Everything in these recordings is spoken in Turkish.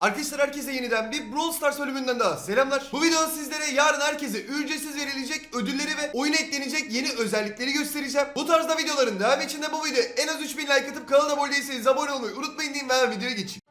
Arkadaşlar herkese yeniden bir Brawl Stars bölümünden daha selamlar. Bu videoda sizlere yarın herkese ücretsiz verilecek ödülleri ve oyuna eklenecek yeni özellikleri göstereceğim. Bu tarzda videoların devamı için de bu videoya en az 3000 like atıp kanala abone değilseniz abone olmayı unutmayın diyeyim ve videoya geçeyim.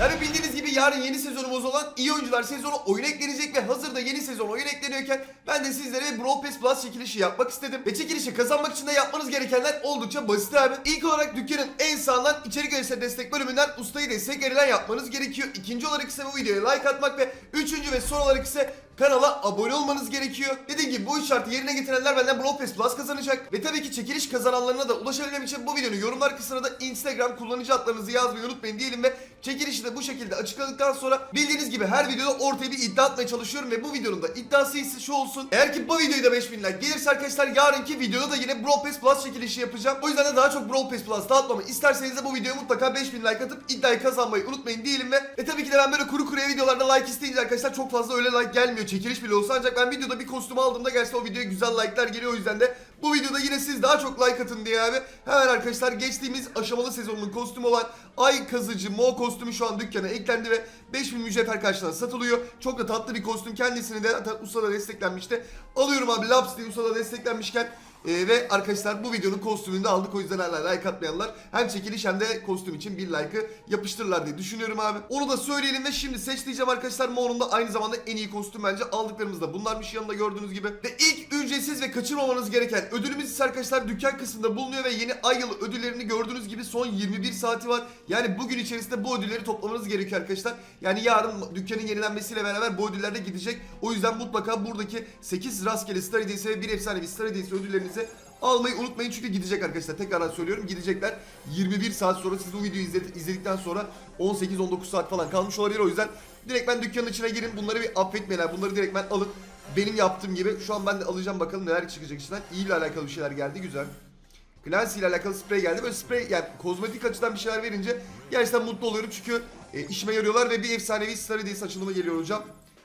Yani bildiğiniz gibi yarın yeni sezonumuz olan iyi oyuncular sezonu oyun eklenecek ve hazırda yeni sezon oyun ekleniyorken ben de sizlere Brawl Pass Plus çekilişi yapmak istedim. Ve çekilişi kazanmak için de yapmanız gerekenler oldukça basit abi. İlk olarak dükkanın en sağından içerik öncesi destek bölümünden ustayı destek verilen yapmanız gerekiyor. İkinci olarak ise bu videoya like atmak ve üçüncü ve son olarak ise kanala abone olmanız gerekiyor. Dediğim gibi bu üç şartı yerine getirenler benden Brawl Pass Plus kazanacak. Ve tabii ki çekiliş kazananlarına da ulaşabilmem için bu videonun yorumlar kısmına da Instagram kullanıcı adlarınızı yazmayı unutmayın diyelim ve çekilişi de bu şekilde açıkladıktan sonra bildiğiniz gibi her videoda ortaya bir iddia atmaya çalışıyorum ve bu videonun da iddiası ise şu olsun. Eğer ki bu videoyu da 5000 like gelirse arkadaşlar yarınki videoda da yine Brawl Pass Plus çekilişi yapacağım. O yüzden de daha çok Brawl Pass Plus dağıtmamı isterseniz de bu videoya mutlaka 5000 like atıp iddiayı kazanmayı unutmayın diyelim ve ve tabii ki de ben böyle kuru kuruya videolarda like isteyince arkadaşlar çok fazla öyle like gelmiyor. Çekiliş bile olsa ancak ben videoda bir kostüm aldığımda gerçekten o videoya güzel like'lar geliyor o yüzden de bu videoda yine siz daha çok like atın diye abi. Hemen arkadaşlar geçtiğimiz aşamalı sezonunun kostümü olan Ay Kazıcı Mo kostümü şu an dükkana eklendi ve 5000 mücevher karşılığında satılıyor. Çok da tatlı bir kostüm. Kendisini de zaten Usa'da desteklenmişti. Alıyorum abi Laps diye Usa'da desteklenmişken ee, ve arkadaşlar bu videonun kostümünü de aldık o yüzden hala like atmayanlar hem çekiliş hem de kostüm için bir like'ı yapıştırırlar diye düşünüyorum abi. Onu da söyleyelim ve şimdi seç diyeceğim arkadaşlar Mo'nun da aynı zamanda en iyi kostüm bence aldıklarımız da bunlarmış yanında gördüğünüz gibi. Ve ilk ücretsiz ve kaçırmamanız gereken ödülümüz ise arkadaşlar dükkan kısmında bulunuyor ve yeni ay yılı ödüllerini gördüğünüz gibi son 21 saati var. Yani bugün içerisinde bu ödülleri toplamanız gerekiyor arkadaşlar. Yani yarın dükkanın yenilenmesiyle beraber bu ödüller de gidecek. O yüzden mutlaka buradaki 8 rastgele Star Hediyesi ve bir efsanevi Star Hediyesi ödüllerinizi almayı unutmayın çünkü gidecek arkadaşlar. Tekrardan söylüyorum gidecekler. 21 saat sonra siz bu videoyu izledi- izledikten sonra 18-19 saat falan kalmış olabilir. O yüzden direkt ben dükkanın içine girin. Bunları bir affetmeyin. Bunları direkt ben alın. Benim yaptığım gibi. Şu an ben de alacağım bakalım neler çıkacak içinden. İyi ile alakalı bir şeyler geldi. Güzel. Clancy ile alakalı sprey geldi. Böyle sprey yani kozmetik açıdan bir şeyler verince gerçekten mutlu oluyorum çünkü e, işime yarıyorlar ve bir efsanevi Star Hediyesi açılımı geliyor hocam.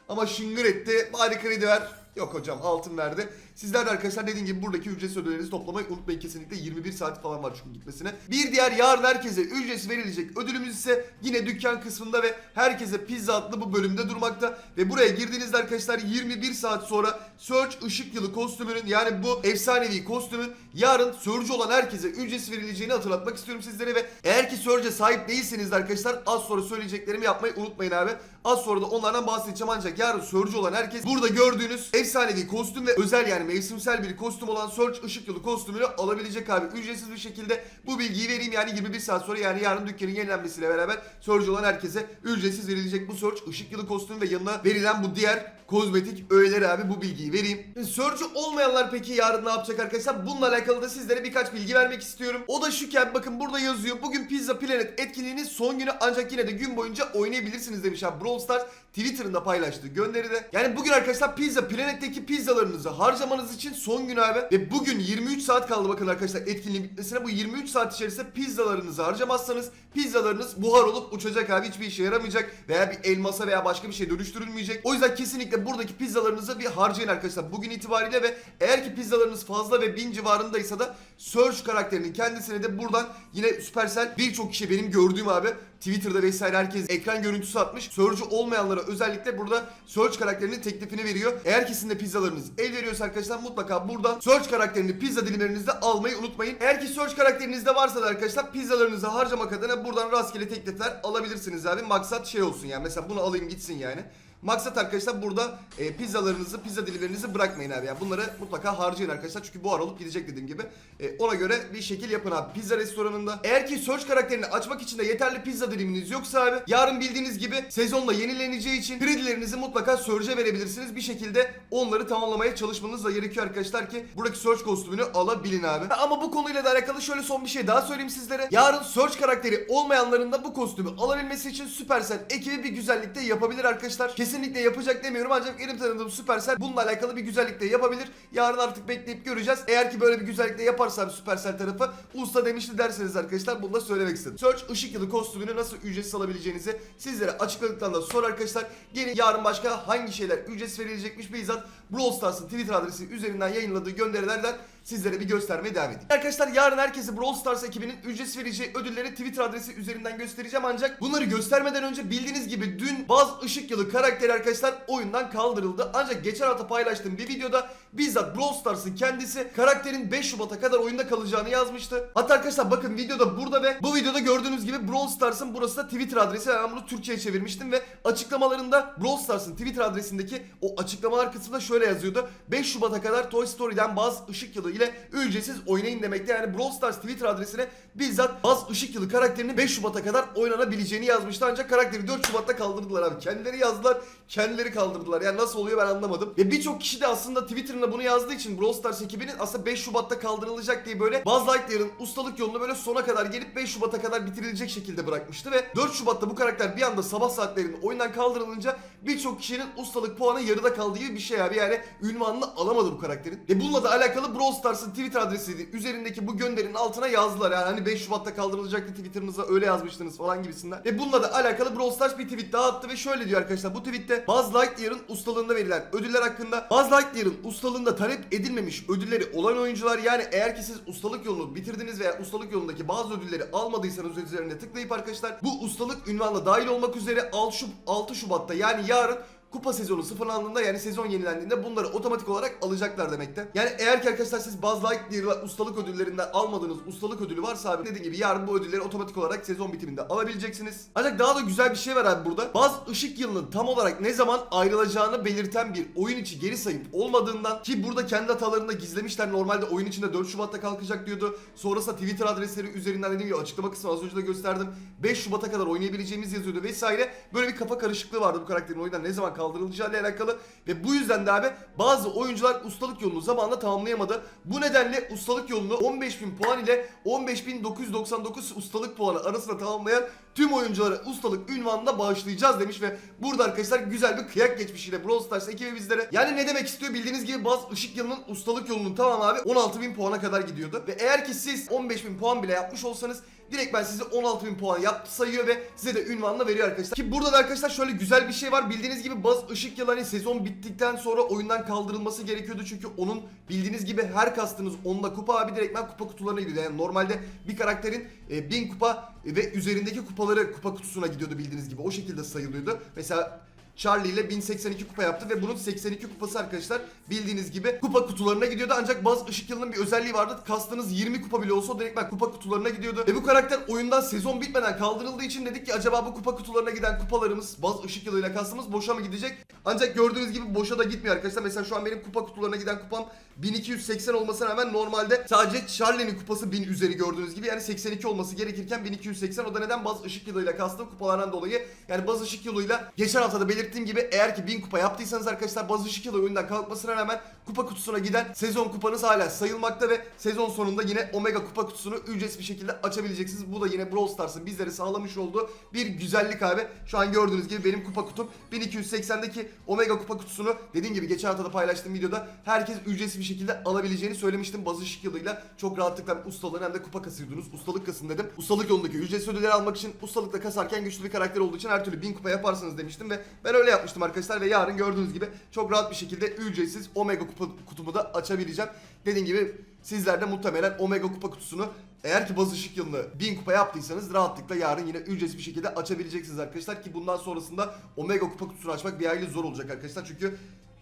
Ama şıngır etti. Bari kredi ver. Yok hocam altın verdi. Sizler de arkadaşlar dediğim gibi buradaki ücretsiz ödüllerinizi toplamayı unutmayın kesinlikle 21 saat falan var çünkü gitmesine. Bir diğer yarın herkese ücretsiz verilecek ödülümüz ise yine dükkan kısmında ve herkese pizza adlı bu bölümde durmakta. Ve buraya girdiğinizde arkadaşlar 21 saat sonra Search ışık yılı kostümünün yani bu efsanevi kostümün yarın Surge olan herkese ücretsiz verileceğini hatırlatmak istiyorum sizlere ve eğer ki Surge'e sahip değilseniz de arkadaşlar az sonra söyleyeceklerimi yapmayı unutmayın abi. Az sonra da onlardan bahsedeceğim ancak yarın Surge olan herkes burada gördüğünüz efsanevi kostüm ve özel yani mevsimsel bir kostüm olan Surge ışık yılı kostümünü alabilecek abi. Ücretsiz bir şekilde bu bilgiyi vereyim yani 21 saat sonra yani yarın dükkanın yenilenmesiyle beraber Surge olan herkese ücretsiz verilecek bu Surge ışık yılı kostümü ve yanına verilen bu diğer kozmetik öğeleri abi bu bilgiyi vereyim. Surge olmayanlar peki yarın ne yapacak arkadaşlar? Bununla alakalı da sizlere birkaç bilgi vermek istiyorum. O da şu ki bakın burada yazıyor. Bugün Pizza Planet etkinliğinin son günü ancak yine de gün boyunca oynayabilirsiniz demiş abi. Brawl Stars Twitter'ında paylaştığı gönderide. Yani bugün arkadaşlar Pizza Planet'teki pizzalarınızı harcamanız için son gün abi. Ve bugün 23 saat kaldı bakın arkadaşlar etkinliğin bitmesine. Bu 23 saat içerisinde pizzalarınızı harcamazsanız pizzalarınız buhar olup uçacak abi. Hiçbir işe yaramayacak veya bir elmasa veya başka bir şey dönüştürülmeyecek. O yüzden kesinlikle buradaki pizzalarınızı bir harcayın arkadaşlar bugün itibariyle ve eğer ki pizzalarınız fazla ve 1000 civarındaysa da Surge karakterinin kendisine de buradan yine Supercell birçok kişi benim gördüğüm abi Twitter'da vesaire herkes ekran görüntüsü atmış. Surge olmayanlara özellikle burada Surge karakterinin teklifini veriyor. Eğer ki sizin de pizzalarınız el veriyorsa arkadaşlar mutlaka buradan Surge karakterini pizza dilimlerinizde almayı unutmayın. Eğer ki Surge karakterinizde varsa da arkadaşlar pizzalarınızı harcamak adına buradan rastgele teklifler alabilirsiniz abi. Maksat şey olsun yani mesela bunu alayım gitsin yani. Maksat arkadaşlar burada e, pizzalarınızı, pizza dilimlerinizi bırakmayın abi. Yani bunları mutlaka harcayın arkadaşlar. Çünkü bu ara olup gidecek dediğim gibi. E, ona göre bir şekil yapın abi. Pizza restoranında. Eğer ki Search karakterini açmak için de yeterli pizza diliminiz yoksa abi. Yarın bildiğiniz gibi sezonla yenileneceği için kredilerinizi mutlaka Surge'e verebilirsiniz. Bir şekilde onları tamamlamaya çalışmanız da gerekiyor arkadaşlar ki buradaki Surge kostümünü alabilin abi. Ha, Ama bu konuyla da alakalı şöyle son bir şey daha söyleyeyim sizlere. Yarın Surge karakteri olmayanların da bu kostümü alabilmesi için Supercell ekibi bir güzellik de yapabilir arkadaşlar. Kesinlikle yapacak demiyorum ancak benim tanıdığım Supercell bununla alakalı bir güzellik de yapabilir. Yarın artık bekleyip göreceğiz. Eğer ki böyle bir güzellik de yaparsa Supercell tarafı usta demişti derseniz arkadaşlar bunu da söylemek istedim. Search ışık yılı kostümünü nasıl ücretsiz alabileceğinizi sizlere açıkladıktan da sonra arkadaşlar gelin yarın başka hangi şeyler ücretsiz verilecekmiş bizzat Brawl Stars'ın Twitter adresi üzerinden yayınladığı gönderilerden sizlere bir göstermeye devam edeyim. Arkadaşlar yarın herkese Brawl Stars ekibinin ücretsiz vereceği ödülleri Twitter adresi üzerinden göstereceğim ancak bunları göstermeden önce bildiğiniz gibi dün Baz Işık Yılı karakteri arkadaşlar oyundan kaldırıldı. Ancak geçen hafta paylaştığım bir videoda bizzat Brawl Stars'ın kendisi karakterin 5 Şubat'a kadar oyunda kalacağını yazmıştı. Hatta arkadaşlar bakın videoda burada ve bu videoda gördüğünüz gibi Brawl Stars'ın burası da Twitter adresi. Ben bunu Türkçe'ye çevirmiştim ve açıklamalarında Brawl Stars'ın Twitter adresindeki o açıklamalar kısmında şöyle yazıyordu. 5 Şubat'a kadar Toy Story'den Baz Işık Yılı ile ücretsiz oynayın demekte. Yani Brawl Stars Twitter adresine bizzat Baz Işık Yılı karakterini 5 Şubat'a kadar oynanabileceğini yazmıştı. Ancak karakteri 4 Şubat'ta kaldırdılar abi. Kendileri yazdılar, kendileri kaldırdılar. Yani nasıl oluyor ben anlamadım. Ve birçok kişi de aslında Twitter'ına bunu yazdığı için Brawl Stars ekibinin aslında 5 Şubat'ta kaldırılacak diye böyle Buzz Lightyear'ın ustalık yolunu böyle sona kadar gelip 5 Şubat'a kadar bitirilecek şekilde bırakmıştı ve 4 Şubat'ta bu karakter bir anda sabah saatlerinde oyundan kaldırılınca birçok kişinin ustalık puanı yarıda kaldığı gibi bir şey abi. Yani ünvanını alamadı bu karakterin. Ve bununla da alakalı Brawl Stars'ın Twitter adresiydi. Üzerindeki bu gönderinin altına yazdılar. Yani hani 5 Şubat'ta kaldırılacaktı Twitter'ınıza öyle yazmıştınız falan gibisinden. Ve bununla da alakalı Brawl Stars bir tweet daha attı ve şöyle diyor arkadaşlar. Bu tweette Buzz Lightyear'ın ustalığında verilen ödüller hakkında Buzz Lightyear'ın ustalığında talep edilmemiş ödülleri olan oyuncular yani eğer ki siz ustalık yolunu bitirdiniz veya ustalık yolundaki bazı ödülleri almadıysanız üzerine tıklayıp arkadaşlar bu ustalık ünvanına dahil olmak üzere 6 Şub- 6 Şubat'ta yani yarın kupa sezonu sıfırlandığında yani sezon yenilendiğinde bunları otomatik olarak alacaklar demekte. Yani eğer ki arkadaşlar siz Buzz Lightyear'la ustalık ödüllerinden almadığınız ustalık ödülü varsa abi dediğim gibi yarın bu ödülleri otomatik olarak sezon bitiminde alabileceksiniz. Ancak daha da güzel bir şey var abi burada. Buzz ışık yılının tam olarak ne zaman ayrılacağını belirten bir oyun içi geri sayıp olmadığından ki burada kendi hatalarını gizlemişler. Normalde oyun içinde 4 Şubat'ta kalkacak diyordu. Sonrasında Twitter adresleri üzerinden dediğim gibi açıklama kısmı az önce de gösterdim. 5 Şubat'a kadar oynayabileceğimiz yazıyordu vesaire. Böyle bir kafa karışıklığı vardı bu karakterin oyundan ne zaman kaldırılacağı ile alakalı ve bu yüzden de abi bazı oyuncular ustalık yolunu zamanla tamamlayamadı. Bu nedenle ustalık yolunu 15.000 puan ile 15.999 ustalık puanı arasında tamamlayan tüm oyunculara ustalık ünvanına bağışlayacağız demiş ve burada arkadaşlar güzel bir kıyak geçmişiyle Brawl Stars ekibi bizlere. Yani ne demek istiyor bildiğiniz gibi bazı ışık yılının ustalık yolunun tamamı abi 16.000 puana kadar gidiyordu. Ve eğer ki siz 15.000 puan bile yapmış olsanız Direkt ben size 16.000 puan yaptı sayıyor ve size de ünvanla veriyor arkadaşlar. Ki burada da arkadaşlar şöyle güzel bir şey var. Bildiğiniz gibi Baz Işık Yılı hani sezon bittikten sonra oyundan kaldırılması gerekiyordu. Çünkü onun bildiğiniz gibi her kastınız onunla kupa abi direktmen kupa kutularına gidiyordu. Yani normalde bir karakterin e, 1000 kupa ve üzerindeki kupaları kupa kutusuna gidiyordu bildiğiniz gibi. O şekilde sayılıyordu. Mesela Charlie ile 1082 kupa yaptı ve bunun 82 kupası arkadaşlar bildiğiniz gibi kupa kutularına gidiyordu ancak Baz Işık Yılı'nın bir özelliği vardı. Kastınız 20 kupa bile olsa direktmen kupa kutularına gidiyordu. Ve bu karakter oyundan sezon bitmeden kaldırıldığı için dedik ki acaba bu kupa kutularına giden kupalarımız Baz Işık Yılı ile kastımız boşa mı gidecek? Ancak gördüğünüz gibi boşa da gitmiyor arkadaşlar. Mesela şu an benim kupa kutularına giden kupam 1280 olmasına rağmen normalde sadece Charlie'nin kupası 1000 üzeri gördüğünüz gibi yani 82 olması gerekirken 1280 o da neden Baz Işık Yılı ile kastım kupalardan dolayı yani Baz Işık Yılı ile geçen hafta da belirttiğim gibi eğer ki 1000 kupa yaptıysanız arkadaşlar Baz Işık Yılı oyundan kalkmasına rağmen kupa kutusuna giden sezon kupanız hala sayılmakta ve sezon sonunda yine Omega kupa kutusunu ücretsiz bir şekilde açabileceksiniz. Bu da yine Brawl Stars'ın bizlere sağlamış olduğu bir güzellik abi. Şu an gördüğünüz gibi benim kupa kutum 1280'deki Omega kupa kutusunu dediğim gibi geçen hafta da paylaştığım videoda herkes ücretsiz bir şekilde alabileceğini söylemiştim. Baz Işık Yılı'yla çok rahatlıkla hem ustalığını hem de kupa kasıyordunuz. Ustalık kasın dedim. Ustalık yolundaki ücretsiz ödülleri almak için ustalıkla kasarken güçlü bir karakter olduğu için her türlü 1000 kupa yaparsınız demiştim ve ben öyle yapmıştım arkadaşlar ve yarın gördüğünüz gibi çok rahat bir şekilde ücretsiz Omega kupa kutumu da açabileceğim. Dediğim gibi sizler de muhtemelen Omega kupa kutusunu eğer ki baz ışık yılını 1000 kupa yaptıysanız rahatlıkla yarın yine ücretsiz bir şekilde açabileceksiniz arkadaşlar ki bundan sonrasında Omega kupa kutusunu açmak bir hayli zor olacak arkadaşlar çünkü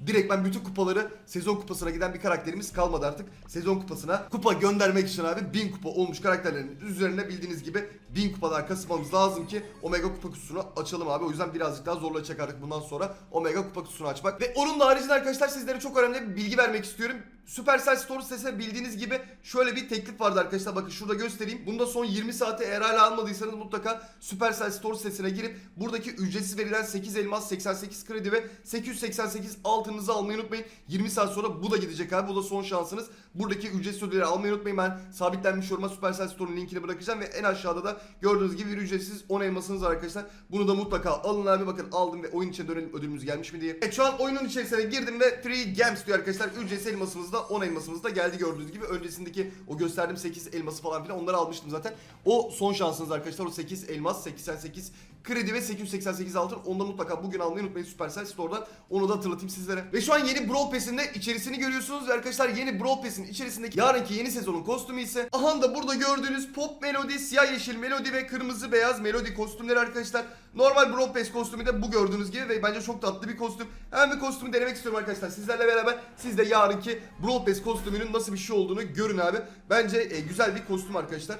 Direkt ben bütün kupaları sezon kupasına giden bir karakterimiz kalmadı artık. Sezon kupasına kupa göndermek için abi 1000 kupa olmuş karakterlerin üzerine bildiğiniz gibi 1000 kupalar kasmamız lazım ki Omega kupa kutusunu açalım abi. O yüzden birazcık daha zorlayacak artık bundan sonra Omega kupa kutusunu açmak. Ve onun haricinde arkadaşlar sizlere çok önemli bir bilgi vermek istiyorum. Supercell Store sitesine bildiğiniz gibi şöyle bir teklif vardı arkadaşlar. Bakın şurada göstereyim. Bunda son 20 saate eğer hala almadıysanız mutlaka Supercell Store sitesine girip buradaki ücretsiz verilen 8 elmas, 88 kredi ve 888 altınınızı almayı unutmayın. 20 saat sonra bu da gidecek abi. Bu da son şansınız. Buradaki ücretsiz ödülleri almayı unutmayın. Ben sabitlenmiş yoruma Supercell Store'un linkini bırakacağım ve en aşağıda da gördüğünüz gibi bir ücretsiz 10 elmasınız arkadaşlar. Bunu da mutlaka alın abi. Bakın aldım ve oyun içine dönelim ödülümüz gelmiş mi diye. Evet şu an oyunun içerisine girdim ve Free Games diyor arkadaşlar. Ücretsiz elmasımız da 10 elmasımız da geldi gördüğünüz gibi. Öncesindeki o gösterdiğim 8 elması falan filan onları almıştım zaten. O son şansınız arkadaşlar. O 8 elmas, 88 kredi ve 888 altın. Onu da mutlaka bugün almayı unutmayın Supercell Store'dan. Onu da hatırlatayım sizlere. Ve şu an yeni Brawl Pass'in de içerisini görüyorsunuz ve arkadaşlar yeni Brawl Pass'in içerisindeki yarınki yeni sezonun kostümü ise aha da burada gördüğünüz pop melodi, siyah yeşil melodi ve kırmızı beyaz melodi kostümleri arkadaşlar. Normal Brawl Pass kostümü de bu gördüğünüz gibi ve bence çok tatlı bir kostüm. Hemen bir kostümü denemek istiyorum arkadaşlar. Sizlerle beraber siz de yarınki Brawl Pass kostümünün nasıl bir şey olduğunu görün abi. Bence e, güzel bir kostüm arkadaşlar.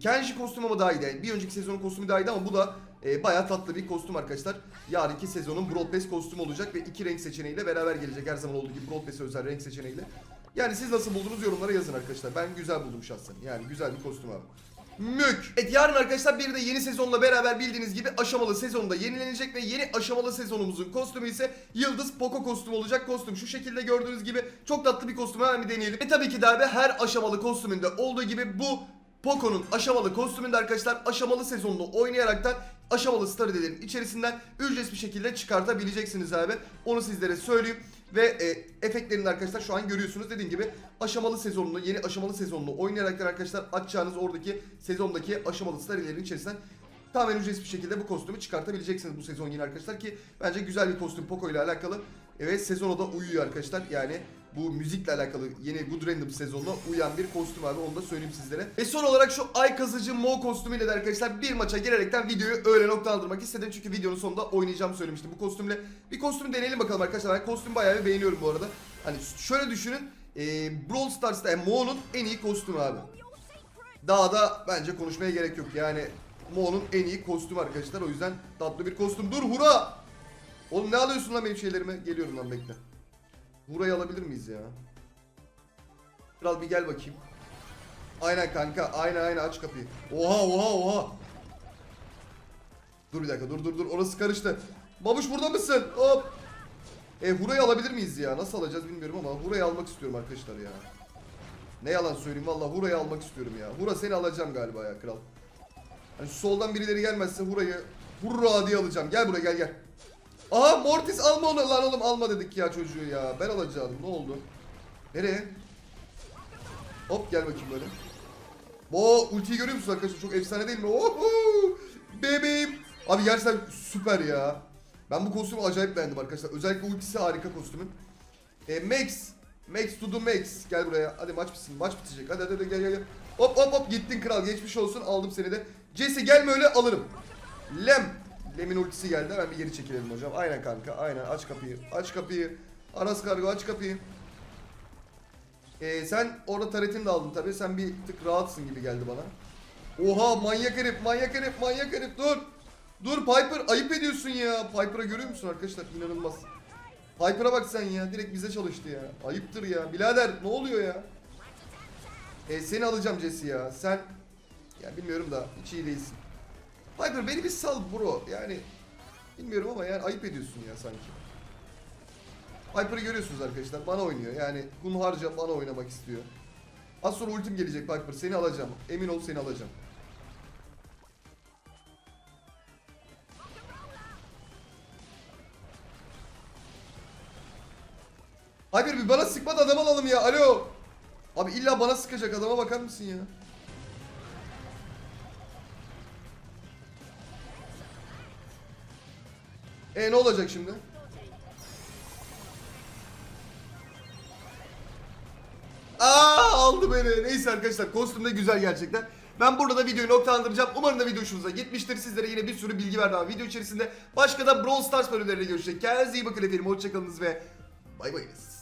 Kenji kostümü ama daha iyiydi. Yani bir önceki sezonun kostümü daha iyiydi ama bu da e, bayağı tatlı bir kostüm arkadaşlar. Yarınki sezonun Pass kostümü olacak ve iki renk seçeneğiyle beraber gelecek. Her zaman olduğu gibi Brawl Pass'e özel renk seçeneğiyle. Yani siz nasıl buldunuz yorumlara yazın arkadaşlar. Ben güzel buldum şahsen. Yani güzel bir kostüm abi. Mük. Evet yarın arkadaşlar bir de yeni sezonla beraber bildiğiniz gibi aşamalı sezonda yenilenecek ve yeni aşamalı sezonumuzun kostümü ise Yıldız Poco kostümü olacak. Kostüm şu şekilde gördüğünüz gibi çok tatlı bir kostüm hemen bir deneyelim. Ve tabii ki de her aşamalı kostümünde olduğu gibi bu Poco'nun aşamalı kostümünde arkadaşlar aşamalı sezonunu oynayaraktan aşamalı starelerin içerisinden ücretsiz bir şekilde çıkartabileceksiniz abi. Onu sizlere söyleyeyim. Ve e, efektlerini arkadaşlar şu an görüyorsunuz. Dediğim gibi aşamalı sezonunu, yeni aşamalı sezonunu oynayaraktan arkadaşlar açacağınız oradaki sezondaki aşamalı starelerin içerisinden tamamen ücretsiz bir şekilde bu kostümü çıkartabileceksiniz bu sezon yine arkadaşlar ki bence güzel bir kostüm Poco ile alakalı. Evet sezona da uyuyor arkadaşlar. Yani bu müzikle alakalı yeni Good Random sezonuna uyan bir kostüm abi onu da söyleyeyim sizlere. Ve son olarak şu ay kazıcı Mo kostümüyle de arkadaşlar bir maça girerekten videoyu öyle noktalandırmak istedim. Çünkü videonun sonunda oynayacağımı söylemiştim bu kostümle. Bir kostüm deneyelim bakalım arkadaşlar. Ben kostümü bayağı bir beğeniyorum bu arada. Hani şöyle düşünün. E, Brawl Stars'ta yani Mo'nun en iyi kostümü abi. Daha da bence konuşmaya gerek yok. Yani Mo'nun en iyi kostümü arkadaşlar. O yüzden tatlı bir kostüm. Dur hura! Oğlum ne alıyorsun lan benim şeylerime? Geliyorum lan bekle. Burayı alabilir miyiz ya? Kral bir gel bakayım. Aynen kanka. Aynen aynen aç kapıyı. Oha oha oha. Dur bir dakika dur dur dur. Orası karıştı. Babuş burada mısın? Hop. E Hura'yı alabilir miyiz ya? Nasıl alacağız bilmiyorum ama Hura'yı almak istiyorum arkadaşlar ya. Ne yalan söyleyeyim valla Hura'yı almak istiyorum ya. Hura seni alacağım galiba ya kral. Hani soldan birileri gelmezse Hura'yı Hurra diye alacağım. Gel buraya gel gel. Aha Mortis alma onu lan oğlum alma dedik ya çocuğu ya. Ben alacaktım ne oldu? Nereye? Hop gel bakayım böyle. Bu ultiyi görüyor musun arkadaşlar? Çok efsane değil mi? Oho! Bebeğim. Abi gerçekten süper ya. Ben bu kostümü acayip beğendim arkadaşlar. Özellikle ultisi harika kostümün. E, Max. Max to the max. Gel buraya. Hadi maç bitsin. Maç bitecek. Hadi hadi, hadi gel gel gel. Hop hop hop gittin kral. Geçmiş olsun. Aldım seni de. Jesse gelme öyle alırım. Lem. Lem'in ultisi geldi. Hemen bir geri çekilelim hocam. Aynen kanka. Aynen. Aç kapıyı. Aç kapıyı. Aras kargo aç kapıyı. Ee, sen orada taretini de aldın tabii. Sen bir tık rahatsın gibi geldi bana. Oha manyak herif, manyak herif, manyak herif. Dur. Dur Piper ayıp ediyorsun ya. Piper'a görüyor musun arkadaşlar? İnanılmaz. Piper'a bak sen ya. Direkt bize çalıştı ya. Ayıptır ya. Birader ne oluyor ya? Ee, seni alacağım Jesse ya. Sen ya bilmiyorum da hiç iyi değilsin. Piper beni bir sal bro. Yani bilmiyorum ama yani ayıp ediyorsun ya sanki. Piper'ı görüyorsunuz arkadaşlar. Bana oynuyor. Yani hunharca bana oynamak istiyor. Az sonra ultim gelecek Piper. Seni alacağım. Emin ol seni alacağım. Piper bir bana sıkma da adam alalım ya. Alo. Abi illa bana sıkacak adama bakar mısın ya? E ne olacak şimdi? Aa aldı beni. Neyse arkadaşlar kostüm de güzel gerçekten. Ben burada da videoyu noktalandıracağım. Umarım da video hoşunuza gitmiştir. Sizlere yine bir sürü bilgi verdim abi video içerisinde. Başka da Brawl Stars bölümleriyle görüşecek. Kendinize iyi bakın efendim. Hoşçakalınız ve bay bayınız.